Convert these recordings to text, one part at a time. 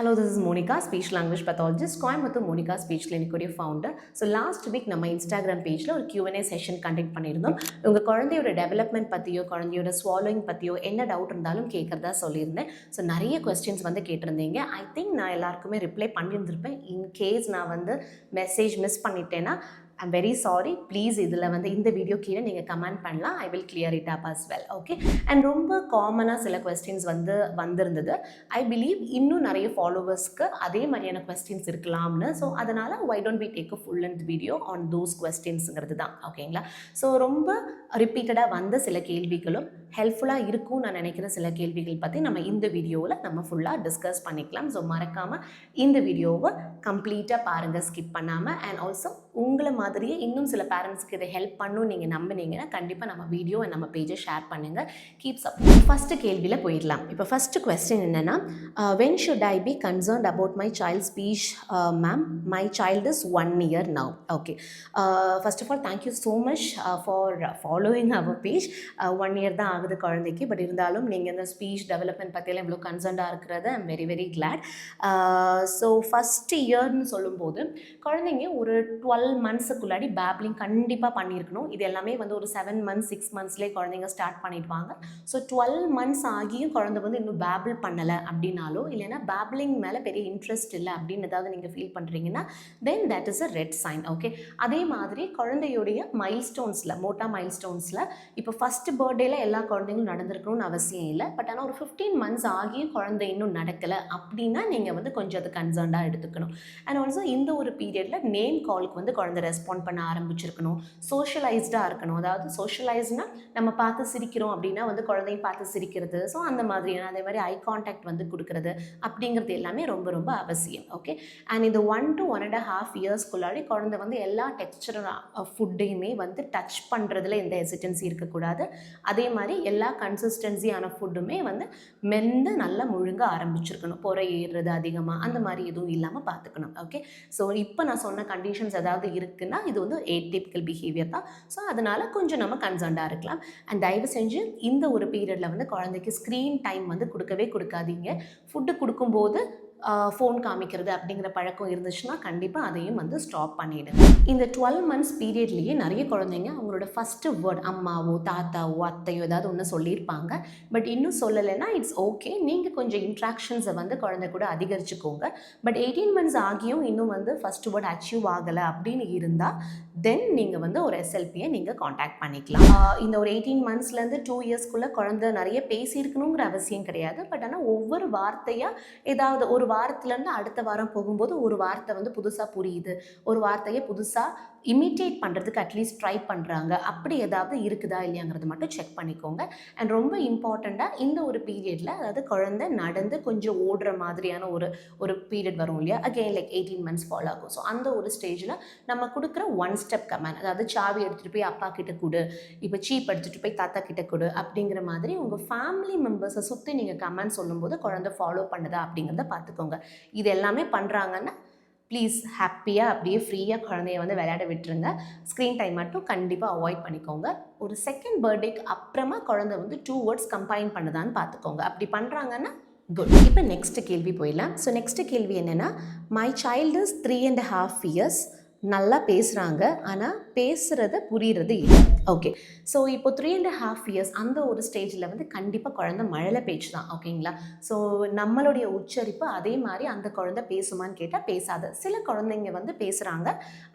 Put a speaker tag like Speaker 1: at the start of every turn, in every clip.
Speaker 1: Hello this is Monica speech language pathologist Coimbatore Monica speech கிளினிக்குடைய founder so last week நம்ம Instagram பேஜில் ஒரு Q&A session conduct பண்ணியிருந்தோம். உங்கள் குழந்தையோட டெவலப்மெண்ட் பற்றியோ குழந்தையோட ஸ்வாலோயிங் பற்றியோ என்ன டவுட் இருந்தாலும் கேட்குறதா சொல்லியிருந்தேன். ஸோ நிறைய கொஸ்டின்ஸ் வந்து கேட்டிருந்தீங்க. ஐ திங்க் நான் எல்லாருக்குமே ரிப்ளை பண்ணியிருந்திருப்பேன். இன்கேஸ் நான் வந்து மெசேஜ் மிஸ் பண்ணிட்டேன்னா ஐம் வெரி சாரி ப்ளீஸ் இதில் வந்து இந்த வீடியோ கீழே நீங்கள் கமெண்ட் பண்ணலாம். I will clear it up as well okay and ரொம்ப காமனாக சில கொஸ்டின்ஸ் வந்து வந்திருந்தது. ஐ பிலீவ் இன்னும் நிறைய ஃபாலோவர்ஸ்க்கு அதே மாதிரியான கொஸ்டின்ஸ் இருக்கலாம்னு. ஸோ அதனால் why don't be take a full and video on those கொஸ்டின்ஸுங்கிறது தான் ஓகேங்களா ஸோ ரொம்ப ரிப்பீட்டடாக வந்த சில கேள்விகளும் ஹெல்ப்ஃபுல்லாக இருக்கும் நான் நினைக்கிற சில கேள்விகள் பற்றி நம்ம இந்த வீடியோவில் நம்ம ஃபுல்லாக டிஸ்கஸ் பண்ணிக்கலாம். ஸோ மறக்காமல் இந்த வீடியோவை கம்ப்ளீட்டாக பாருங்கள் ஸ்கிப் பண்ணாமல் அண்ட் ஆல்சோ உங்களை மாதிரியே இன்னும் சில பேரண்ட்ஸ்க்கு இதை ஹெல்ப் பண்ணும் நீங்கள் நம்பினீங்கன்னா கண்டிப்பாக நம்ம வீடியோ நம்ம பேஜை ஷேர் பண்ணுங்கள் கீப் அப் ஃபஸ்ட்டு கேள்வியில் போயிடலாம். இப்போ ஃபஸ்ட்டு கொஸ்டின் என்னென்னா when should I be concerned about my child speech ma'am my child is one year now okay first of all thank you so much for following our page one year தான் ஆகுது குழந்தைக்கு but இருந்தாலும் நீங்கள் இந்த speech development பற்றியெல்லாம் இவ்வளோ கன்சர்ன்டாக இருக்கிறது I'm very very glad so first இயர்னு சொல்லும்போது குழந்தைங்க ஒரு டுவெல் மந்த்ஸுக்குள்ளாடி பேப்லிங் கண்டிப்பாக பண்ணியிருக்கணும். இது எல்லாமே வந்து ஒரு செவன் மந்த்ஸ் சிக்ஸ் மந்த்ஸ்லேயே குழந்தைங்க ஸ்டார்ட் பண்ணிடுவாங்க. ஸோ டுவெல் மந்த்ஸ் ஆகியும் குழந்தை வந்து இன்னும் பேபிள் பண்ணலை அப்படின்னாலோ இல்லைன்னா பேப்லிங் மேலே பெரிய இன்ட்ரெஸ்ட் இல்லை அப்படின்னு ஏதாவது நீங்கள் ஃபீல் பண்ணுறீங்கன்னா then that is a red sign okay அதே மாதிரி குழந்தையுடைய மைல் ஸ்டோன்ஸில் மோட்டா மைல் ஸ்டோன்ஸில் இப்போ ஃபஸ்ட்டு பர்த்டேல எல்லா குழந்தைங்களும் நடந்திருக்கணும்னு அவசியம் இல்லை. பட் ஆனால் ஒரு ஃபிஃப்டீன் மந்த்ஸ் ஆகியும் குழந்தை இன்னும் நடக்கலை அப்படின்னா நீங்கள் வந்து கொஞ்சம் அது கன்சர்ன்டாக எடுத்துக்கணும். அண்ட் ஆல்சோ இந்த ஒரு பீரியடில் நேம் காலுக்கு வந்து குழந்தை ரெஸ்பாண்ட் பண்ண ஆரம்பிச்சிருக்கணும். சோஷியலைஸ்டாக இருக்கணும். அதாவது சோஷியலைஸ்னா நம்ம பார்த்து சிரிக்கிறோம் அப்படின்னா வந்து குழந்தையும் பார்த்து சிரிக்கிறது. ஸோ அந்த மாதிரியான அதே மாதிரி ஐ கான்டாக்ட் வந்து கொடுக்குறது அப்படிங்கிறது எல்லாமே ரொம்ப ரொம்ப அவசியம். ஓகே அண்ட் இந்த one to one and half இயர்ஸ்க்குள்ளாடி குழந்தை வந்து எல்லா டெக்ஸ்டர் ஃபுட்டையுமே வந்து டச் பண்ணுறதுல எந்த ஹெசிடென்சி இருக்கக்கூடாது. அதே மாதிரி எல்லா கன்சிஸ்டன்சியான ஃபுட்டுமே வந்து மென்று நல்லா முழுங்க ஆரம்பிச்சிருக்கணும். புற ஏறுறது அதிகமாக அந்த மாதிரி எதுவும் இல்லாமல் பார்த்துக்கணும். ஓகே ஸோ இப்போ நான் சொன்ன கண்டிஷன்ஸ் ஏதாவது இருக்குன்னா இது வந்து ஏடிபிக்கல் பிஹேவியர் தான். ஸோ அதனால் கொஞ்சம் நம்ம கன்சர்ன்டாக இருக்கலாம். அண்ட் தயவு செஞ்சு இந்த ஒரு பீரியடில் வந்து குழந்தைக்கு ஸ்க்ரீன் டைம் வந்து கொடுக்கவே கொடுக்காதீங்க. ஃபுட்டு கொடுக்கும்போது ஃபோன் காமிக்கிறது அப்படிங்கிற பழக்கம் இருந்துச்சுன்னா கண்டிப்பாக அதையும் வந்து ஸ்டாப் பண்ணிவிடுங்க இந்த டுவெல் மந்த்ஸ் பீரியட்லேயே நிறைய குழந்தைங்க அவங்களோட ஃபஸ்ட்டு வேர்ட் அம்மாவோ தாத்தாவோ அத்தையோ ஏதாவது ஒன்று சொல்லியிருப்பாங்க. பட் இன்னும் சொல்லலைன்னா இட்ஸ் ஓகே நீங்கள் கொஞ்சம் இன்ட்ராக்ஷன்ஸை வந்து குழந்தை கூட அதிகரிச்சுக்கோங்க. பட் எயிட்டீன் மந்த்ஸ் ஆகியும் இன்னும் வந்து ஃபஸ்ட் வேர்ட் அச்சீவ் ஆகலை அப்படின்னு இருந்தால் தென் நீங்கள் வந்து ஒரு எஸ்எல்பியை நீங்கள் காண்டாக்ட் பண்ணிக்கலாம். இந்த ஒரு எயிட்டீன் மந்த்ஸ்லேருந்து டூ இயர்ஸ்க்குள்ளே குழந்தை நிறைய பேசியிருக்கணுங்கிற அவசியம் கிடையாது. பட் ஆனால் ஒவ்வொரு வார்த்தையாக ஏதாவது ஒரு வாரத்துலேருந்து அடுத்த வாரம் போகும்போது ஒரு வார்த்தை வந்து புதுசாக புரியுது. ஒரு வார்த்தையை புதுசாக இமிட்டேட் பண்ணுறதுக்கு அட்லீஸ்ட் ட்ரை பண்ணுறாங்க அப்படி ஏதாவது இருக்குதா இல்லையாங்கிறது மட்டும் செக் பண்ணிக்கோங்க. அண்ட் ரொம்ப இம்பார்ட்டண்ட்டாக இந்த ஒரு பீரியடில் அதாவது குழந்தை நடந்து கொஞ்சம் ஓடுற மாதிரியான ஒரு ஒரு பீரியட் வரும் இல்லையா? Again like eighteen months follow ஆகும். ஸோ அந்த ஒரு ஸ்டேஜில் நம்ம கொடுக்குற ஒன் ஸ்டெப் கமெண்ட் அதாவது சாவி எடுத்துகிட்டு போய் அப்பா கிட்ட கொடு. இப்போ சீப் எடுத்துகிட்டு போய் தாத்தா கிட்ட கொடு. அப்படிங்கிற மாதிரி உங்கள் ஃபேமிலி மெம்பர்ஸை சுற்றி நீங்கள் கமெண்ட் சொல்லும்போது குழந்தை ஃபாலோ பண்ணுதா அப்படிங்கிறத பார்த்துக்கோங்க. இது எல்லாமே பண்ணுறாங்கன்னா ப்ளீஸ் ஹாப்பியாக அப்படியே ஃப்ரீயாக குழந்தைய வந்து விளையாட விட்டுருங்க. ஸ்க்ரீன் டைம் மட்டும் கண்டிப்பாக அவாய்ட் பண்ணிக்கோங்க. ஒரு செகண்ட் பர்த்டேக்கு அப்புறமா குழந்தை வந்து டூ வேர்ட்ஸ் கம்பைன் பண்ணுதான்னு பார்த்துக்கோங்க அப்படி பண்ணுறாங்கன்னா குட் இப்போ நெக்ஸ்ட் கேள்வி போயிடலாம். ஸோ நெக்ஸ்ட் கேள்வி என்னென்னா my child is three and half years நல்லா பேசுகிறாங்க ஆனால் பேசுகிறத புரிகிறது இல்லை. ஓகே ஸோ இப்போ த்ரீ அண்ட் ஹாஃப் இயர்ஸ் அந்த ஒரு ஸ்டேஜில் வந்து கண்டிப்பாக குழந்தை மழலை பேச்சு தான் ஓகேங்களா ஸோ நம்மளுடைய உச்சரிப்பு அதே மாதிரி அந்த குழந்தை பேசுமான்னு கேட்டால் பேசாது. சில குழந்தைங்க வந்து பேசுகிறாங்க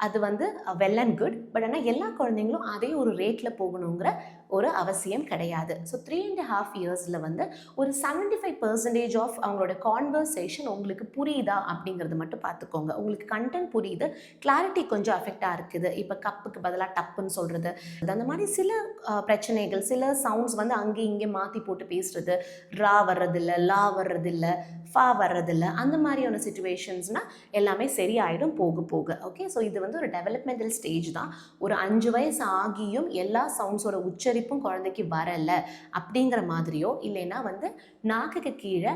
Speaker 1: அது வந்து வெல் அண்ட் குட் பட் ஆனால் எல்லா குழந்தைங்களும் அதே ஒரு ரேட்டில் போகணுங்கிற ஒரு அவசியம் கிடையாது. ஸோ த்ரீ அண்ட் ஹாஃப் இயர்ஸில் வந்து ஒரு செவன்டி ஃபைவ் பர்சன்டேஜ் ஆஃப் அவங்களோட கான்வர்சேஷன் உங்களுக்கு புரியுதா அப்படிங்கிறது மட்டும் பார்த்துக்கோங்க. உங்களுக்கு கண்டென்ட் புரியுது கிளாரிட்டி கொஞ்சம் அஃபெக்டாக இருக்குது. இப்போ கப்புக்கு பதிலாக டப்புன்னு சொல்கிறது அந்த மாதிரி சில பிரச்சனைகள் சில சவுண்ட்ஸ் வந்து அங்கே இங்கே மாற்றி போட்டு பேசுகிறது ரா வர்றதில்ல லா வர்றதில்ல ஃபா வர்றதில்ல அந்த மாதிரியான சுச்சுவேஷன்ஸ்னால் எல்லாமே சரியாயிடும் போக போக. ஓகே ஸோ இது வந்து ஒரு டெவலப்மெண்டல் ஸ்டேஜ் தான். ஒரு அஞ்சு வயசு ஆகியும் எல்லா சவுண்ட்ஸோட உச்சரிப்பு உச்சரிப்பும் குழந்தைக்கு வரலை அப்படிங்கிற மாதிரியோ இல்லைன்னா வந்து நாக்குக்கு கீழே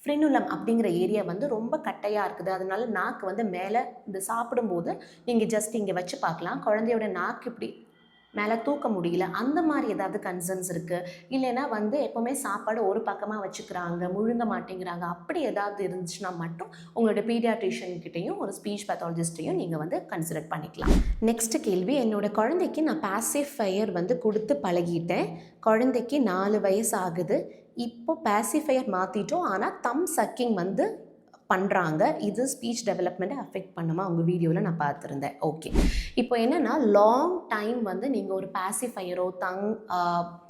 Speaker 1: ஃப்ரினுலம் அப்படிங்கிற ஏரியா வந்து ரொம்ப கட்டையாக இருக்குது. அதனால நாக்கு வந்து மேலே இந்த சாப்பிடும்போது நீங்கள் ஜஸ்ட் இங்கே வச்சு பார்க்கலாம். குழந்தையோட நாக்கு இப்படி மேலே தூக்க முடியல. அந்த மாதிரி ஏதாவது கன்சர்ன்ஸ் இருக்குது இல்லைன்னா வந்து எப்போவுமே சாப்பாடு ஒரு பக்கமாக வச்சுக்கிறாங்க முழுங்க மாட்டேங்கிறாங்க. அப்படி ஏதாவது இருந்துச்சுன்னா மட்டும் உங்களோட பீடியாட்ரிஷியன் கிட்டேயும் ஒரு ஸ்பீச் பத்தாலஜிஸ்ட்டையும் நீங்கள் வந்து கன்சிடர் பண்ணிக்கலாம். நெக்ஸ்ட் கேள்வி என்னோட குழந்தைக்கு நான் பாசிஃபையர் வந்து கொடுத்து பழகிட்டேன். குழந்தைக்கு நாலு வயசு ஆகுது. இப்போ பாசிஃபையர் மாற்றிட்டோம் ஆனால் தம் சக்கிங் வந்து பண்ணுறாங்க இது ஸ்பீச் டெவலப்மெண்ட்டை அஃபெக்ட் பண்ணுமா? உங்கள் வீடியோவில் நான் பார்த்துருந்தேன். ஓகே இப்போ என்னென்னா லாங் டைம் வந்து நீங்கள் ஒரு பாசிஃபையரோ தங்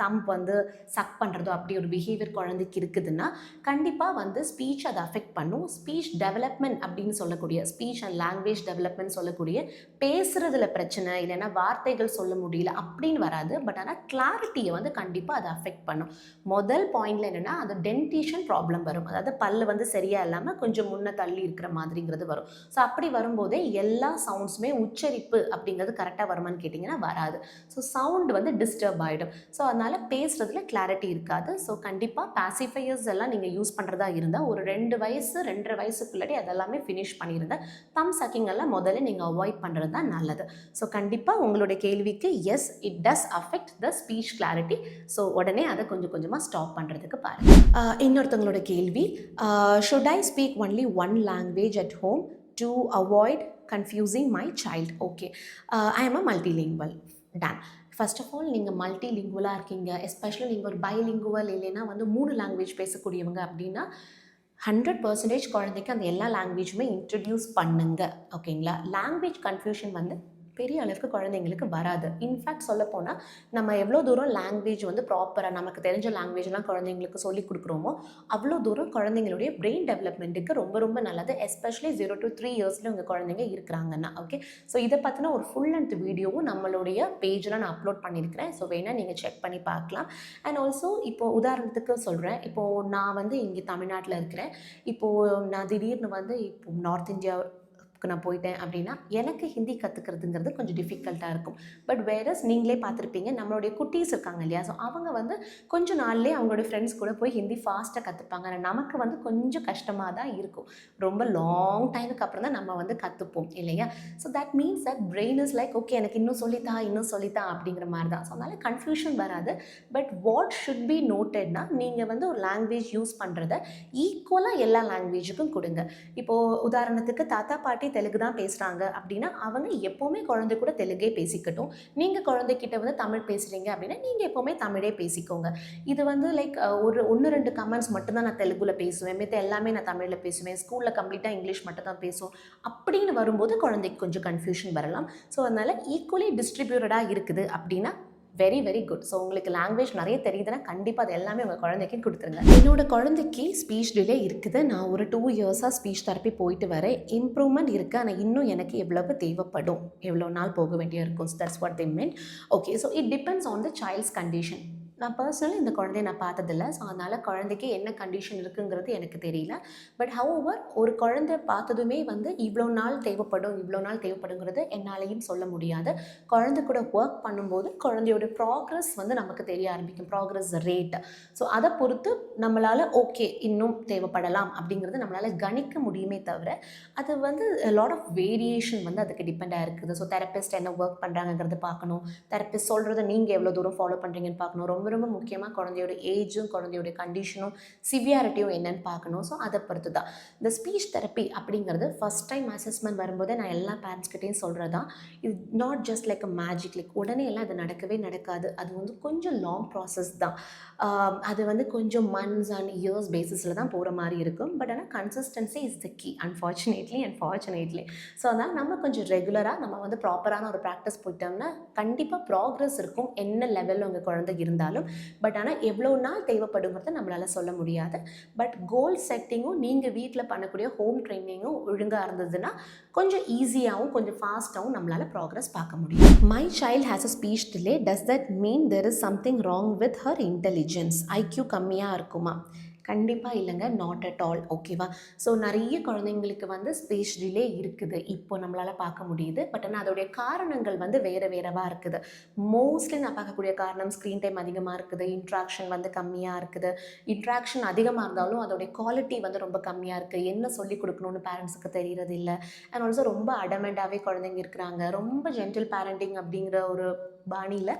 Speaker 1: தம்ப் வந்து சக் பண்ணுறதோ அப்படி ஒரு பிஹேவியர் குழந்தைக்கு இருக்குதுன்னா கண்டிப்பாக வந்து ஸ்பீச் அதை அஃபெக்ட் பண்ணும். ஸ்பீச் டெவலப்மெண்ட் அப்படின்னு சொல்லக்கூடிய ஸ்பீச் அண்ட் லாங்குவேஜ் டெவலப்மெண்ட் சொல்லக்கூடிய பேசுகிறதுல பிரச்சனை இல்லைன்னா வார்த்தைகள் சொல்ல முடியல அப்படின்னு வராது. பட் ஆனால் கிளாரிட்டியை வந்து கண்டிப்பாக அதை அஃபெக்ட் பண்ணும். முதல் பாயிண்டில் என்னென்னா அது டென்டிஷன் ப்ராப்ளம் வரும். அதாவது பல்லு வந்து சரியாக இல்லாமல் கொஞ்சம் முன்ன தள்ளி இருக்கிற மாதிரிங்கிறது வரும். ஸோ அப்படி வரும்போதே எல்லா சவுண்ட்ஸுமே உச்சரிப்பு அப்படிங்கிறது கரெக்டாக வருமான்னு கேட்டிங்கன்னா வராது. ஸோ சவுண்ட் வந்து டிஸ்டர்ப் ஆகிடும் ஸோ அதனால் பேசுகிறதுல கிளாரிட்டி இருக்காது. ஸோ கண்டிப்பாக பேசிஃபையர்ஸ் எல்லாம் நீங்கள் யூஸ் பண்ணுறதா இருந்தால் ஒரு ரெண்டு வயசு ரெண்டரை வயசுக்குள்ளாடி அதெல்லாமே ஃபினிஷ் பண்ணியிருந்தேன் தம் சக்கிங் எல்லாம் முதல்ல நீங்கள் அவாய்ட் பண்ணுறது தான் நல்லது. ஸோ கண்டிப்பாக உங்களுடைய கேள்விக்கு yes it does affect the speech clarity so உடனே அதை கொஞ்சம் கொஞ்சமாக ஸ்டாப் பண்ணுறதுக்கு பாருங்கள் இன்னொருத்தவங்களோட கேள்வி should I speak only one language at home to avoid confusing my child okay I am a multilingual done first of all நீங்கள் multi லிங்குவலாக இருக்கீங்க எஸ்பெஷலி நீங்கள் ஒரு பைலிங்குவல் இல்லைன்னா வந்து மூணு லாங்குவேஜ் பேசக்கூடியவங்க அப்படின்னா ஹண்ட்ரட் பர்சன்டேஜ் குழந்தைக்கு அந்த எல்லா லாங்குவேஜுமே இன்ட்ரடியூஸ் பண்ணுங்க. ஓகேங்களா லாங்குவேஜ் கன்ஃபியூஷன் வந்து பெரிய அளவுக்கு குழந்தைங்களுக்கு வராது. இன்ஃபேக்ட் சொல்லப்போனால் நம்ம எவ்வளோ தூரம் லாங்குவேஜ் வந்து ப்ராப்பராக நமக்கு தெரிஞ்ச லாங்குவேஜ்லாம் குழந்தைங்களுக்கு சொல்லி கொடுக்குறோமோ அவ்வளோ தூரம் குழந்தைங்களுடைய பிரெயின் டெவலப்மெண்ட்டுக்கு ரொம்ப ரொம்ப நல்லது. எஸ்பெஷலி ஜீரோ டு த்ரீ இயர்ஸில் உங்கள் குழந்தைங்க இருக்கிறாங்கன்னா ஓகே ஸோ இதை பற்றின ஒரு ஃபுல் லென்த் வீடியோவும் நம்மளுடைய பேஜில் நான் அப்லோட் பண்ணியிருக்கிறேன் ஸோ வேணால் நீங்கள் செக் பண்ணி பார்க்கலாம். அண்ட் ஆல்சோ இப்போது உதாரணத்துக்கு சொல்கிறேன் இப்போது நான் வந்து இங்கே தமிழ்நாட்டில் இருக்கிறேன். இப்போது நான் திடீர்னு வந்து இப்போ நார்த் இந்தியா நான் போயிட்டேன் அப்படின்னா எனக்கு ஹிந்தி கற்றுக்கிறதுங்கிறது கொஞ்சம் டிஃபிகல்ட்டாக இருக்கும். பட் வேறஸ் நீங்களே பார்த்துருப்பீங்க நம்மளுடைய குட்டீஸ் இருக்காங்க இல்லையா? ஸோ அவங்க வந்து கொஞ்ச நாள்லேயே அவங்களோட ஃப்ரெண்ட்ஸ் கூட போய் ஹிந்தி ஃபாஸ்ட்டாக கற்றுப்பாங்க ஆனால் நமக்கு வந்து கொஞ்சம் கஷ்டமாக தான் இருக்கும். ரொம்ப லாங் டைமுக்கு அப்புறம் தான் நம்ம வந்து கற்றுப்போம் இல்லையா? So that means that brain is like okay எனக்கு இன்னும் சொல்லித்தா இன்னும் சொல்லித்தா அப்படிங்கிற மாதிரி தான். ஸோ அதனால் கன்ஃபியூஷன் வராது. பட் வாட் ஷுட் பி நோட்டட்னா நீங்கள் வந்து ஒரு லாங்குவேஜ் யூஸ் பண்ணுறத ஈக்குவலாக எல்லா லாங்குவேஜுக்கும் கொடுங்க. இப்போது உதாரணத்துக்கு தாத்தா பாட்டி தெலுங்கு தான் பேசுகிறாங்க அப்படின்னா அவங்க எப்போவுமே குழந்தை கூட தெலுங்கே பேசிக்கட்டும். நீங்கள் குழந்தைக்கிட்ட வந்து தமிழ் பேசுகிறீங்க அப்படின்னா நீங்கள் எப்போவுமே தமிழே பேசிக்கோங்க. இது வந்து லைக் ஒரு ஒன்று ரெண்டு கமெண்ட்ஸ் மட்டும்தான் நான் தெலுங்குல பேசுவேன். மித்த எல்லாமே நான் தமிழில் பேசுவேன். ஸ்கூலில் கம்ப்ளீட்டாக இங்கிலீஷ் மட்டும் தான் பேசுவோம். அப்படின்னு வரும்போது குழந்தைக்கு கொஞ்சம் கன்ஃபியூஷன் வரலாம். ஸோ அதனால் ஈக்குவலி டிஸ்ட்ரிபியூட்டடாக இருக்குது அப்படின்னா வெரி வெரி குட் ஸோ உங்களுக்கு லாங்குவேஜ் நிறைய தெரியுதுன்னா கண்டிப்பாக அது எல்லாமே உங்கள் குழந்தைக்கு கொடுத்துருங்க. என்னோட குழந்தைக்கு ஸ்பீச் டிலே இருக்குது. நான் ஒரு டூ இயர்ஸாக ஸ்பீச் தெரப்பி போயிட்டு வரேன். இம்ப்ரூவ்மெண்ட் இருக்குது ஆனால் இன்னும் எனக்கு எவ்வளவு தேவைப்படும்? எவ்வளோ நாள் போக வேண்டிய இருக்கும்? That's what the mean okay so it depends on the child's condition நான் பர்சனலி இந்த குழந்தைய நான் பார்த்ததில்ல. ஸோ அதனால் குழந்தைக்கு என்ன கண்டிஷன் இருக்குங்கிறது எனக்கு தெரியல. பட் ஹவ் ஒரு குழந்தை பார்த்ததுமே வந்து இவ்வளோ நாள் தேவைப்படும் இவ்வளோ நாள் தேவைப்படுங்கிறது என்னாலையும் சொல்ல முடியாது. குழந்தை கூட ஒர்க் பண்ணும்போது குழந்தையோட ப்ராக்ரஸ் வந்து நமக்கு தெரிய ஆரம்பிக்கும். ப்ராக்ரஸ் ரேட் ஸோ அதை பொறுத்து நம்மளால் ஓகே இன்னும் தேவைப்படலாம் அப்படிங்கிறது நம்மளால் கணிக்க முடியுமே தவிர அது வந்து லாட் ஆஃப் வேரியேஷன் வந்து அதுக்கு டிபெண்டாக இருக்குது. ஸோ தெரப்பிஸ்ட் என்ன ஒர்க் பண்ணுறாங்கங்கிறது பார்க்கணும். தெரப்பிஸ்ட் சொல்கிறத நீங்கள் எவ்வளோ தூரம் ஃபாலோ பண்ணுறீங்கன்னு பார்க்கணும். ரொம்ப ரொம்ப முக்கியமாக குழந்தையோட ஏஜும் குழந்தையோட கண்டிஷனும் சிவியாரிட்டியும் என்னன்னு பார்க்கணும். ஸோ அதை பொறுத்து தான் இந்த ஸ்பீச் தெரப்பி அப்படிங்கிறது ஃபஸ்ட் டைம் அசஸ்மெண்ட் வரும்போதே நான் எல்லா பேரண்ட்ஸ்கிட்டையும் தான் இது not just like a magic like உடனே எல்லாம் அது நடக்கவே நடக்காது. அது வந்து கொஞ்சம் லாங் ப்ராசஸ் தான். அது வந்து கொஞ்சம் மந்த்ஸ் அண்ட் இயர்ஸ் பேசிஸில் தான் போகிற மாதிரி இருக்கும். பட் ஆனால் consistency is the key unfortunately unfortunately so அதனால் நம்ம கொஞ்சம் ரெகுலராக நம்ம வந்து ப்ராப்பரான ஒரு ப்ராக்டிஸ் போயிட்டோம்னா கண்டிப்பாக ப்ராக்ரஸ் இருக்கும். என்ன லெவலில் உங்கள் குழந்தை இருந்தாலும். பட் ஆனால் எவ்வளோ நாள் தேவைப்படுங்கிறத நம்மளால் சொல்ல முடியாது. பட் கோல் செட்டிங்கும் நீங்கள் வீட்டில் பண்ணக்கூடிய ஹோம் ட்ரைனிங்கும் ஒழுங்காக இருந்ததுன்னா கொஞ்சம் ஈஸியாகவும் கொஞ்சம் ஃபாஸ்ட்டாகவும் நம்மளால் ப்ராக்ரஸ் பார்க்க முடியும். My child has a speech delay does that mean there is something wrong with her intelligence IQ கம்மியாக இருக்குமா? கண்டிப்பாக இல்லைங்க. நாட் அட் ஆல் ஓகேவா ஸோ நிறைய குழந்தைங்களுக்கு வந்து ஸ்பேஸ் டிலே இருக்குது. இப்போ நம்மளால் பார்க்க முடியுது. பட் ஆனால் அதோடைய காரணங்கள் வந்து வேறு வேறவாக இருக்குது. மோஸ்ட்லி நான் பார்க்கக்கூடிய காரணம் ஸ்க்ரீன் டைம் அதிகமாக இருக்குது. இன்ட்ராக்ஷன் வந்து கம்மியாக இருக்குது. இன்ட்ராக்ஷன் அதிகமாக இருந்தாலும் அதோடைய குவாலிட்டி வந்து ரொம்ப கம்மியாக இருக்குது என்ன சொல்லி கொடுக்கணும்னு பேரண்ட்ஸுக்கு தெரியறது இல்லை அண்ட் ஆல்சோ ரொம்ப அடமெண்டாகவே குழந்தைங்க இருக்கிறாங்க. ரொம்ப ஜென்டில் பேரண்டிங் அப்படிங்கிற ஒரு பாணியில்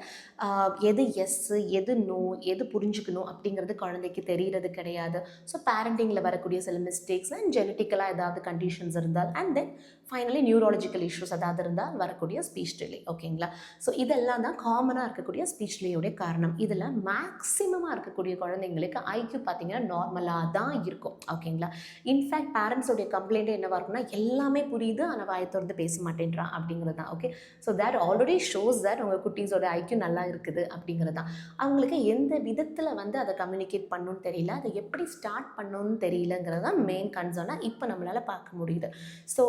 Speaker 1: எது எஸ்ஸு எது நோ எது புரிஞ்சுக்கணும் அப்படிங்கிறது குழந்தைக்கு தெரிகிறது கிடையாது. ஸோ பேரண்டிங்கில் வரக்கூடிய சில மிஸ்டேக்ஸ் அண்ட் ஜெனட்டிக்கலாக ஏதாவது கண்டிஷன்ஸ் இருந்தால் and then finally neurological issues அதாவது இருந்தால் வரக்கூடிய ஸ்பீச் டிலே ஓகேங்களா ஸோ இதெல்லாம் தான் காமனாக இருக்கக்கூடிய ஸ்பீச் டிலேயுடைய காரணம். இதில் மேக்ஸிமமாக இருக்கக்கூடிய குழந்தைங்களுக்கு ஐக்யூ பார்த்தீங்கன்னா நார்மலாக தான் இருக்கும் ஓகேங்களா இன்ஃபேக்ட் பேரண்ட்ஸோடைய கம்ப்ளைண்ட்டே என்னவாக இருக்கும்னா எல்லாமே புரியுது ஆனால் வாயை திறந்து பேச மாட்டேன்றான் அப்படிங்கிறது தான் okay so that already shows that உங்கள் குட்டீஸோட ஐக்யூ நல்லா இருக்குது அப்படிங்கிறது தான். அவங்களுக்கு எந்த விதத்தில் வந்து அதை கம்யூனிகேட் பண்ணணும்னு தெரியல அதை எப்படி ஸ்டார்ட் பண்ணணும்னு தெரியலங்கிறது தான் மெயின் கன்சர்னாக இப்போ நம்மளால் பார்க்க முடியுது. ஸோ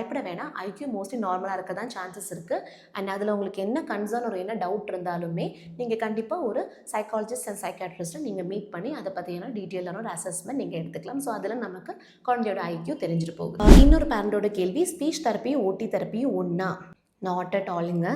Speaker 1: பயப்பட வேணாம். ஐக்யூ மோஸ்ட்லி நார்மலாக இருக்க தான் சான்சஸ் இருக்குது அண்ட் அதில் உங்களுக்கு என்ன கன்சர்ன் ஒரு என்ன டவுட் இருந்தாலுமே நீங்கள் கண்டிப்பாக ஒரு சைக்காலஜிஸ்ட் அண்ட் சைக்காட்ரிஸ்ட்டை நீங்கள் மீட் பண்ணி அதை பற்றியான டீட்டெயிலான ஒரு அசஸ்மெண்ட் நீங்கள் எடுத்துக்கலாம். ஸோ அதில் நமக்கு குழந்தையோட ஐக்யூ தெரிஞ்சிட்டு போகுது. இன்னொரு பேரண்டோட கேள்வி ஸ்பீச் தெரப்பியும் ஓட்டி தெரப்பியும் ஒன்றா நாட் அட் ஆலுங்க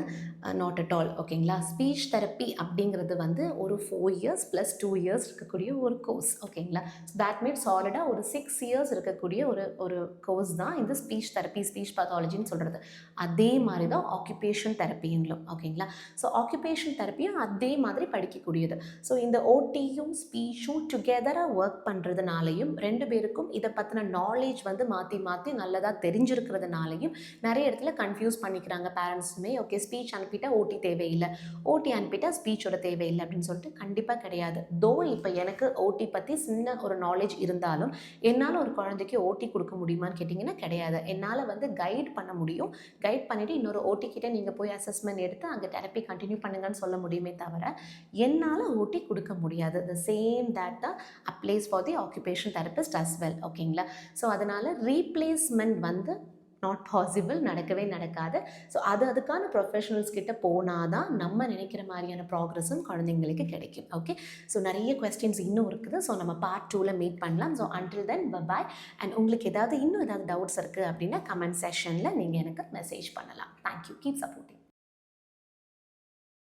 Speaker 1: நாட் அட் ஆல் ஓகேங்களா ஸ்பீச் தெரப்பி அப்படிங்கிறது வந்து ஒரு four years plus two years இருக்கக்கூடிய ஒரு கோர்ஸ் ஓகேங்களா ஸோ தேட் மீட் சாலிடாக ஒரு சிக்ஸ் இயர்ஸ் இருக்கக்கூடிய ஒரு ஒரு கோர்ஸ் தான் இந்த ஸ்பீச் தெரப்பி ஸ்பீச் பத்தாலஜின்னு சொல்கிறது அதே மாதிரி தான் ஆக்குபேஷன் தெரப்பிங்களும் ஓகேங்களா ஸோ ஆக்குபேஷன் தெரப்பியும் அதே மாதிரி படிக்கக்கூடியது. ஸோ இந்த ஓடியும் ஸ்பீச்சும் டுகெதராக ஒர்க் பண்ணுறதுனாலையும் ரெண்டு பேருக்கும் இதை பற்றின நாலேஜ் வந்து மாற்றி மாற்றி நல்லதாக தெரிஞ்சிருக்கிறதுனாலையும் நிறைய இடத்துல கன்ஃபியூஸ் பண்ணிக்கிறாங்க. பேரண்ட்ஸுமே ஓகே ஸ்பீச் அனுப்பிட்டா ஓட்டி தேவையில்லை. ஓட்டி அனுப்பிட்டா ஸ்பீச்சோட தேவையில்லை அப்படின்னு சொல்லிட்டு கண்டிப்பாக கிடையாது. தோ இப்போ எனக்கு ஓட்டி பற்றி சின்ன ஒரு நாலேஜ் இருந்தாலும் என்னால் ஒரு குழந்தைக்கு ஓட்டி கொடுக்க முடியுமான்னு கேட்டிங்கன்னா கிடையாது. என்னால் வந்து கைட் பண்ண முடியும். கைட் பண்ணிவிட்டு இன்னொரு ஓட்டிக்கிட்டே கிட்டே நீங்கள் போய் அசஸ்மெண்ட் எடுத்து அங்கே தெரப்பி கண்டினியூ பண்ணுங்கன்னு சொல்ல முடியுமே தவிர என்னால் ஓட்டி கொடுக்க முடியாது. The same that the applies for the occupation therapist as well ஓகேங்களா ஸோ அதனால் ரீப்ளேஸ்மெண்ட் வந்து நாட் பாசிபிள் நடக்கவே நடக்காது. ஸோ அது அதுக்கான ப்ரொஃபஷனல்ஸ் கிட்ட போனால் தான் நம்ம நினைக்கிற மாதிரியான ப்ராக்ரஸும் குழந்தைங்களுக்கு கிடைக்கும். ஓகே ஸோ நிறைய கொஸ்டின்ஸ் இன்னும் இருக்குது. ஸோ நம்ம பார்ட் டூவில் மீட் பண்ணலாம். So until then bye and உங்களுக்கு ஏதாவது இன்னும் ஏதாவது டவுட்ஸ் இருக்குது அப்படின்னா கமெண்ட் செஷனில் நீங்கள் எனக்கு மெசேஜ் பண்ணலாம். Thank you keep supporting